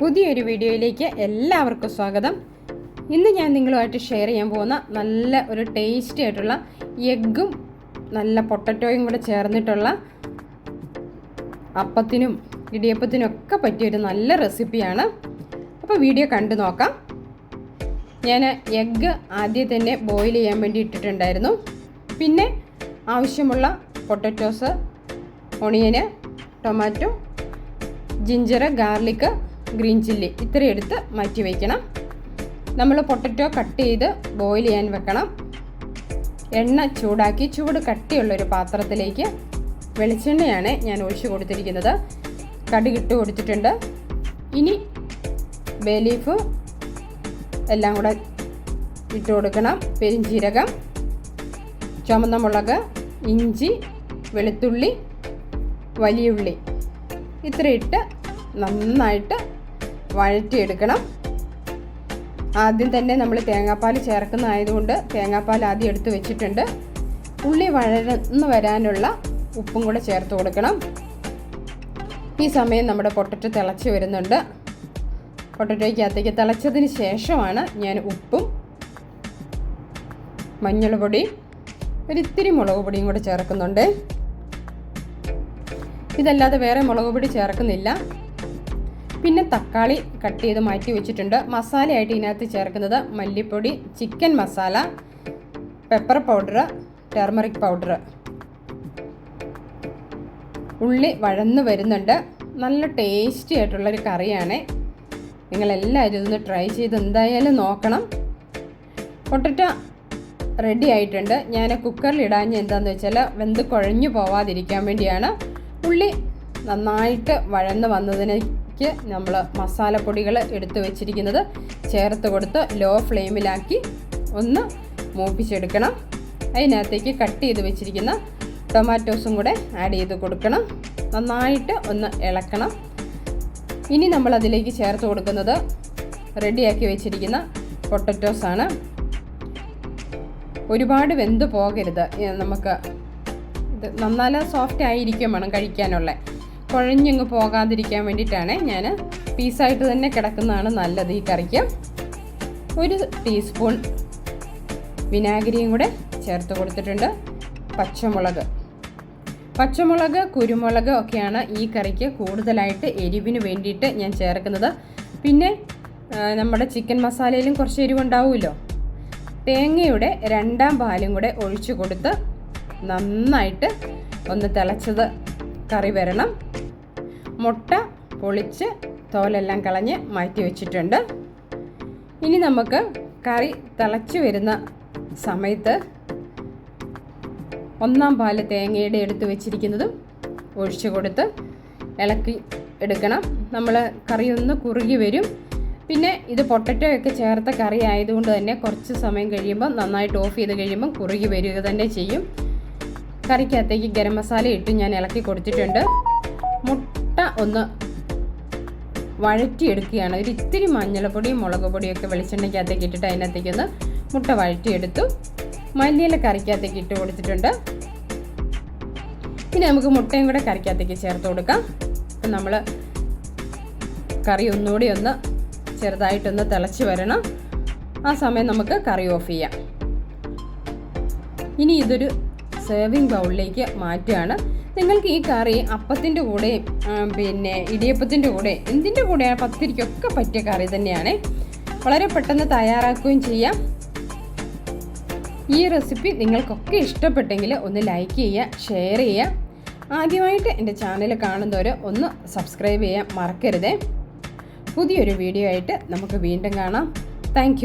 പുതിയൊരു വീഡിയോയിലേക്ക് എല്ലാവർക്കും സ്വാഗതം. ഇന്ന് ഞാൻ നിങ്ങളുമായിട്ട് ഷെയർ ചെയ്യാൻ പോകുന്ന നല്ല ഒരു ടേസ്റ്റി ആയിട്ടുള്ള എഗ്ഗും നല്ല പൊട്ടറ്റോയും കൂടെ ചേർന്നിട്ടുള്ള അപ്പത്തിനും ഇടിയപ്പത്തിനും ഒക്കെ പറ്റിയൊരു നല്ല റെസിപ്പിയാണ് അപ്പോൾ വീഡിയോ കണ്ടു നോക്കാം. ഞാൻ എഗ്ഗ് ആദ്യം തന്നെ ബോയിൽ ചെയ്യാൻ വേണ്ടി ഇട്ടിട്ടുണ്ടായിരുന്നു. പിന്നെ ആവശ്യമുള്ള potatoes onion tomato ginger garlic green chilli ഇത്രയും എടുത്ത് മാറ്റി വയ്ക്കണം. നമ്മൾ പൊട്ടറ്റോ കട്ട് ചെയ്ത് ബോയിൽ ചെയ്യാൻ വെക്കണം. എണ്ണ ചൂടാക്കി ചൂട് കട്ടിയുള്ളൊരു പാത്രത്തിലേക്ക് വെളിച്ചെണ്ണയാണ് ഞാൻ ഒഴിച്ചു കൊടുത്തിരിക്കുന്നത്. കടുകിട്ട് കൊടുത്തിട്ടുണ്ട്. ഇനി ബേലീഫ് എല്ലാം കൂടെ ഇട്ട് കൊടുക്കണം. പെരിഞ്ചീരകം ചുമന്ന മുളക് ഇഞ്ചി വെളുത്തുള്ളി വലിയുള്ളി ഇത്ര ഇട്ട് നന്നായിട്ട് വഴറ്റിയെടുക്കണം. ആദ്യം തന്നെ നമ്മൾ തേങ്ങാപ്പാൽ ചേർക്കുന്നതായതുകൊണ്ട് തേങ്ങാപ്പാൽ ആദ്യം എടുത്ത് വെച്ചിട്ടുണ്ട്. ഉള്ളി വഴന്ന് വരാനുള്ള ഉപ്പും കൂടെ ചേർത്ത് കൊടുക്കണം. ഈ സമയം നമ്മുടെ പൊട്ടറ്റോ തിളച്ച് വരുന്നുണ്ട്. പൊട്ടറ്റോയ്ക്കകത്തേക്ക് തിളച്ചതിന് ശേഷമാണ് ഞാൻ ഉപ്പും മഞ്ഞൾ പൊടി ഒരിത്തിരി മുളക് പൊടിയും കൂടെ ചേർക്കുന്നുണ്ട്. ഇതല്ലാതെ വേറെ മുളക് പൊടി ചേർക്കുന്നില്ല. പിന്നെ തക്കാളി കട്ട് ചെയ്ത് മാറ്റി വെച്ചിട്ടുണ്ട്. മസാലയായിട്ട് ഇതിനകത്ത് ചേർക്കുന്നത് മല്ലിപ്പൊടി chicken masala pepper powder turmeric powder ഉള്ളി വഴന്ന് വരുന്നുണ്ട്. നല്ല ടേസ്റ്റി ആയിട്ടുള്ളൊരു കറിയാണ്. നിങ്ങളെല്ലാവരും ഇതൊന്ന് ട്രൈ ചെയ്ത് എന്തായാലും നോക്കണം. പൊട്ടറ്റ റെഡി ആയിട്ടുണ്ട്. ഞാൻ കുക്കറിൽ ഇടാഞ്ഞ എന്താണെന്ന് വെച്ചാൽ വെന്ത് കുഴഞ്ഞു പോവാതിരിക്കാൻ വേണ്ടിയാണ്. ഉള്ളി നന്നായിട്ട് വഴന്ന് വന്നതിനേക്ക് നമ്മൾ മസാലപ്പൊടികൾ എടുത്തു വെച്ചിരിക്കുന്നത് ചേർത്ത് കൊടുത്ത് ലോ ഫ്ലെയിമിലാക്കി ഒന്ന് മൂപ്പിച്ചെടുക്കണം. അതിനകത്തേക്ക് കട്ട് ചെയ്ത് വെച്ചിരിക്കുന്ന ടൊമാറ്റോസും കൂടെ ആഡ് ചെയ്ത് കൊടുക്കണം. നന്നായിട്ട് ഒന്ന് ഇളക്കണം. ഇനി നമ്മൾ അതിലേക്ക് ചേർത്ത് കൊടുക്കുന്നത് റെഡിയാക്കി വെച്ചിരിക്കുന്ന പൊട്ടറ്റോസ് ആണ്. ഒരുപാട് വെന്ത് പോകരുത്. നമുക്ക് ഇത് നന്നാല സോഫ്റ്റ് ആയിരിക്കും വേണം കഴിക്കാനുള്ള. കുഴഞ്ഞങ്ങ് പോകാതിരിക്കാൻ വേണ്ടിയിട്ടാണ് ഞാൻ പീസായിട്ട് തന്നെ കിടക്കുന്നതാണ് നല്ലത് ഈ കറിക്ക്. ഒരു ടീസ്പൂൺ വിനാഗിരിയും കൂടെ ചേർത്ത് കൊടുത്തിട്ടുണ്ട്. പച്ചമുളക്. പച്ചമുളക് കുരുമുളക് ഒക്കെയാണ് ഈ കറിക്ക് കൂടുതലായിട്ട് എരിവിന് വേണ്ടിയിട്ട് ഞാൻ ചേർക്കുന്നത്. പിന്നെ നമ്മുടെ ചിക്കൻ മസാലയിലും കുറച്ച് എരിവുണ്ടാവുമല്ലോ. തേങ്ങയുടെ രണ്ടാം പാലും കൂടെ ഒഴിച്ചു കൊടുത്ത് നന്നായിട്ട് ഒന്ന് തിളച്ചത് കറി വരണം. മുട്ട പൊളിച്ച് തോലെല്ലാം കളഞ്ഞ് മാറ്റി വെച്ചിട്ടുണ്ട്. ഇനി നമുക്ക് കറി തിളച്ച് വരുന്ന സമയത്ത് ഒന്നാം പാൽ തേങ്ങയുടെ എടുത്ത് വെച്ചിരിക്കുന്നതും ഒഴിച്ചു കൊടുത്ത് ഇളക്കി എടുക്കണം. നമ്മൾ കറി ഒന്ന് കുറുകി വരും. പിന്നെ ഇത് പൊട്ടറ്റോ ഒക്കെ ചേർത്ത കറി ആയതുകൊണ്ട് തന്നെ കുറച്ച് സമയം കഴിയുമ്പോൾ നന്നായിട്ട് ഓഫ് ചെയ്ത് കഴിയുമ്പോൾ കുറുകി വരിക തന്നെ ചെയ്യും. കറിക്കകത്തേക്ക് ഗരം മസാല ഇട്ട് ഞാൻ ഇളക്കി കൊടുത്തിട്ടുണ്ട്. മുട്ട ഒന്ന് വഴറ്റിയെടുക്കുകയാണ്. ഒരു ഇത്തിരി മഞ്ഞൾപ്പൊടിയും മുളക് പൊടിയൊക്കെ വെളിച്ചെണ്ണയ്ക്കകത്തേക്ക് ഇട്ടിട്ട് അതിനകത്തേക്ക് ഒന്ന് മുട്ട വഴറ്റിയെടുത്തു. മല്ലിയില കറിക്കകത്തേക്ക് ഇട്ട് കൊടുത്തിട്ടുണ്ട്. ഇനി നമുക്ക് മുട്ടയും കൂടെ കറിക്കകത്തേക്ക് ചേർത്ത് കൊടുക്കാം. അപ്പം നമ്മൾ കറി ഒന്നുകൂടി ഒന്ന് ചെറുതായിട്ടൊന്ന് തിളച്ച് വരണം. ആ സമയം നമുക്ക് കറി ഓഫ് ചെയ്യാം. ഇനി ഇതൊരു സെർവിങ് ബൗളിലേക്ക് മാറ്റുകയാണ്. നിങ്ങൾക്ക് ഈ കറി അപ്പത്തിന്റെ കൂടെ പിന്നെ ഇടിയപ്പത്തിന്റെ കൂടെ എന്തിന്റെ കൂടെയാണ് പത്തിരിക്കൊക്കെ പറ്റിയ കറി തന്നെയാണ്. വളരെ പെട്ടെന്ന് തയ്യാറാക്കുകയും ചെയ്യാം. ഈ റെസിപ്പി നിങ്ങൾക്കൊക്കെ ഇഷ്ടപ്പെട്ടെങ്കിൽ ഒന്ന് ലൈക്ക് ചെയ്യുക ഷെയർ ചെയ്യുക. ആദ്യമായിട്ട് എന്റെ ചാനൽ കാണുന്നവർ ഒന്ന് സബ്സ്ക്രൈബ് ചെയ്യാൻ മറക്കരുതേ. പുതിയൊരു വീഡിയോ ആയിട്ട് നമുക്ക് വീണ്ടും കാണാം. Thank